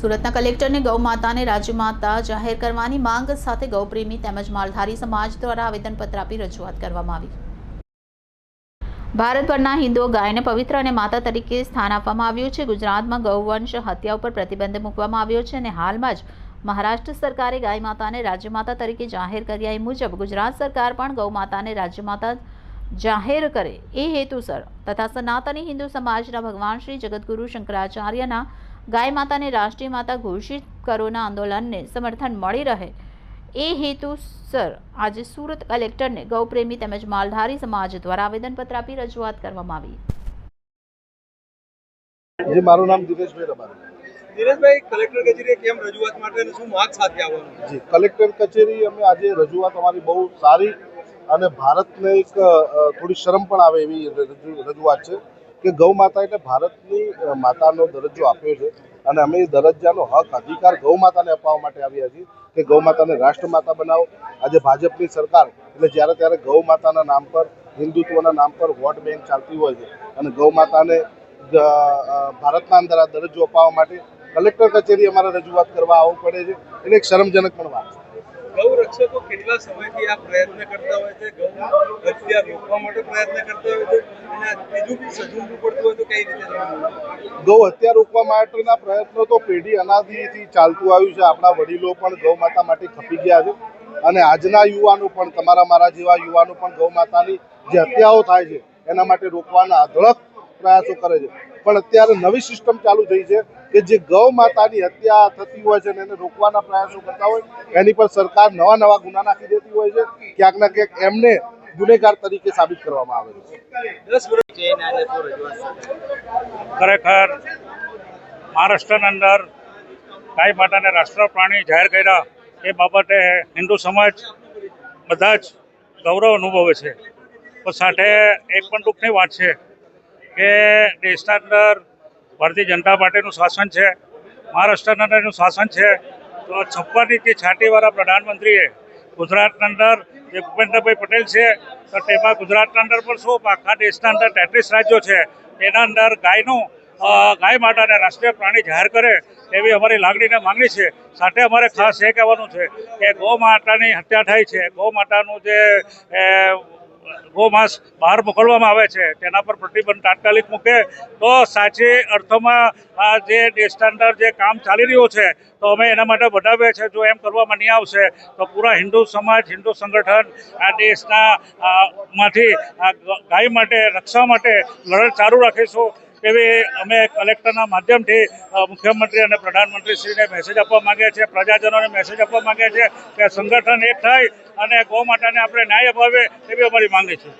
સુરતના કલેક્ટરને ગૌ માતાને રાજ્યમાતા જાહેર કરવાની માંગ સાથે ગૌપ્રેમી તેમજ માલધારી સમાજ દ્વારા આવેદનપત્ર આપી રજૂઆત કરવામાં આવી. ભારતભરના હિન્દુઓ ગાયને પવિત્ર અને માતા તરીકે સ્થાન આપવામાં આવ્યું છે. ગુજરાતમાં ગૌવંશ હત્યા ઉપર પ્રતિબંધ મૂકવામાં આવ્યો છે અને હાલમાં જ મહારાષ્ટ્ર સરકારે ગાય માતાને રાજ્યમાતા તરીકે જાહેર કર્યા એ મુજબ ગુજરાત સરકાર પણ ગૌ માતાને રાજ્યમાતા જાહેર કરે એ હેતુસર તથા સનાતની હિન્દુ સમાજના ભગવાન શ્રી જગદગુરુ શંકરાચાર્યના ગાય માતાને રાષ્ટ્રીય માતા ઘોષિત કરોના આંદોલનને સમર્થન મળી રહે એ હેતુસર આજે સુરત કલેક્ટરને ગૌપ્રેમી તેમજ માલધારી સમાજ દ્વારા આવેદનપત્ર આપી રજૂઆત કરવામાં આવી. જી મારું નામ દિનેશભાઈ રબારી. દિનેશભાઈ કલેક્ટર કચેરીએ કેમ રજૂઆત માટે અને શું માંગ સાથે આવવાનું જી કલેક્ટર કચેરી અમે આજે રજૂઆત અમારી બહુ સારી અને ભારતને એક થોડી શરમ પણ આવે એવી રજૂઆત છે. કે ગૌ માતા એટલે ભારતની માતાનો દરજ્જો આપ્યો છે. અને અમે એ દરજ્જાનો હક, અધિકાર ગૌ માતાને અપાવવા માટે આવ્યા છીએ કે ગૌ માતાને રાષ્ટ્રમાતા બનાવો. આજે ભાજપની સરકાર, એટલે જ્યારે ત્યારે ગૌ માતાના નામ પર, હિન્દુત્વના નામ પર વોટ બેંક ચાલતી હોય છે. અને ગૌ માતાને ભારતના અંદર આ દરજ્જો અપાવવા માટે કલેક્ટર કચેરી અમારે રજૂઆત કરવા આવવું પડે છે. એટલે એક શરમજનક પણ વાત છે. ગૌ રક્ષકો કેટલા સમયથી આ પ્રયત્ન પ્રયત્ન કરતા હોય છે? ગૌ હત્યા રોકવા માટેના પ્રયત્નો તો પેઢી અનાદિથી ચાલતું આવ્યું છે. આપણા વડીલો પણ ગૌ માતા માટે ખપી ગયા છે. અને આજના યુવાનો પણ, તમારા મારા જેવા યુવાનો પણ ગૌ માતાની જે હત્યાઓ થાય છે, એના માટે રોકવાના અઢળક પ્રયાસો કરે છે. પણ અત્યારે નવી સિસ્ટમ ચાલુ થઈ છે કે જે ગૌ માતાની હત્યા થતી હોય છે એને રોકવાના પ્રયાસો કરતા હોય, એની પર સરકાર નવા નવા ગુના નાખી દેતી હોય છે. ક્યાંક ના ક્યાંક એમને ગુનેગાર તરીકે સાબિત કરવામાં આવે છે. ખરેખર મહારાષ્ટ્રની અંદર ગાય માતાને રાષ્ટ્ર પ્રાણી જાહેર કર્યા એ બાબતે હિન્દુ સમાજ બધા જ ગૌરવ અનુભવે છે. પણ સાથે એક પણ દુઃખની વાત છે કે દેશના અંદર ભારતીય જનતા પાર્ટીનું શાસન છે મહારાષ્ટ્રના અંદરનું શાસન છે તો છપ્પનથી છાતીવાળા પ્રધાનમંત્રીએ ગુજરાતના અંદર જે ભૂપેન્દ્રભાઈ પટેલ છે, તો તેમાં ગુજરાતના અંદર પણ શું આખા દેશના અંદર તેત્રીસ રાજ્યો છે એના અંદર ગાયનું ગાય માતાને રાષ્ટ્રીય પ્રાણી જાહેર કરે એવી અમારી લાગણીને માંગણી છે. સાથે અમારે ખાસ એ કહેવાનું છે કે ગૌ માતાની હત્યા થાય છે. ગૌ માતાનું જે ગૌમાંસ બહાર મોકલવામાં આવે છે. તેના પર પ્રતિબંધ તાત્કાલિક મૂકે તો સાચી અર્થમાં આ જે દેશના જે કામ ચાલી રહ્યું છે, તો અમે એના માટે વધાવીએ છીએ. જો એમ કરવામાં નહીં આવશે, તો પૂરા હિન્દુ સમાજ, હિન્દુ સંગઠન આ દેશના માંથી ગાય માટે, રક્ષા માટે લડત ચાલુ રાખીશું. એવી અમે કલેક્ટરના માધ્યમથી મુખ્યમંત્રી અને પ્રધાનમંત્રીશ્રીને મેસેજ આપવા માગીએ છીએ પ્રજાજનોને મેસેજ આપવા માગીએ છીએ કે સંગઠન એક થાય અને ગૌ માતાને આપણે ન્યાય અપાવીએ એવી અમારી માંગણી છે.